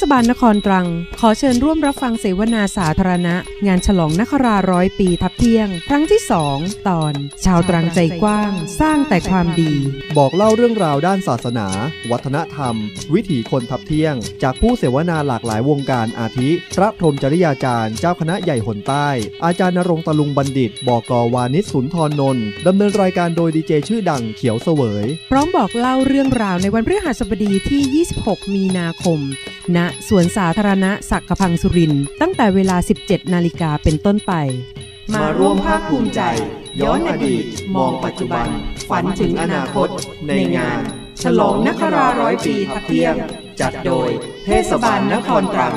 ศบาลนครตรัง ขอเชิญร่วมรับฟังเสวนาสาธารณะ งานฉลองนคราร้อยปีทับเที่ยง ครั้งที่2ตอน ชาวตรังใจกว้าง สร้างแต่ความดี บอกเล่าเรื่องราวด้านศาสนา วัฒนธรรม วิถีคนทับเที่ยง จากผู้เสวนาหลากหลายวงการอาทิ พระพรหมจริยาจารย์ เจ้าคณะใหญ่หนใต้ อาจารย์นรงค์ตะลุงบัณฑิต บอกกวานิชสุนทรนนท์ดำเนินรายการโดยดีเจชื่อดังเขียวเสวย พร้อมบอกเล่าเรื่องราวในวันพฤหัสบดีที่ 26 มีนาคมณสวนสาธารณะสักกพังสุรินตั้งแต่เวลา 17 นาฬิกาเป็นต้นไป มาร่วมภาคภูมิใจ ย้อนอดีต มองปัจจุบัน ฝันถึงอนาคต ในงาน ฉลองนคราร้อยปีทักเที่ยง จัดโดย เทศบาลนครตรัง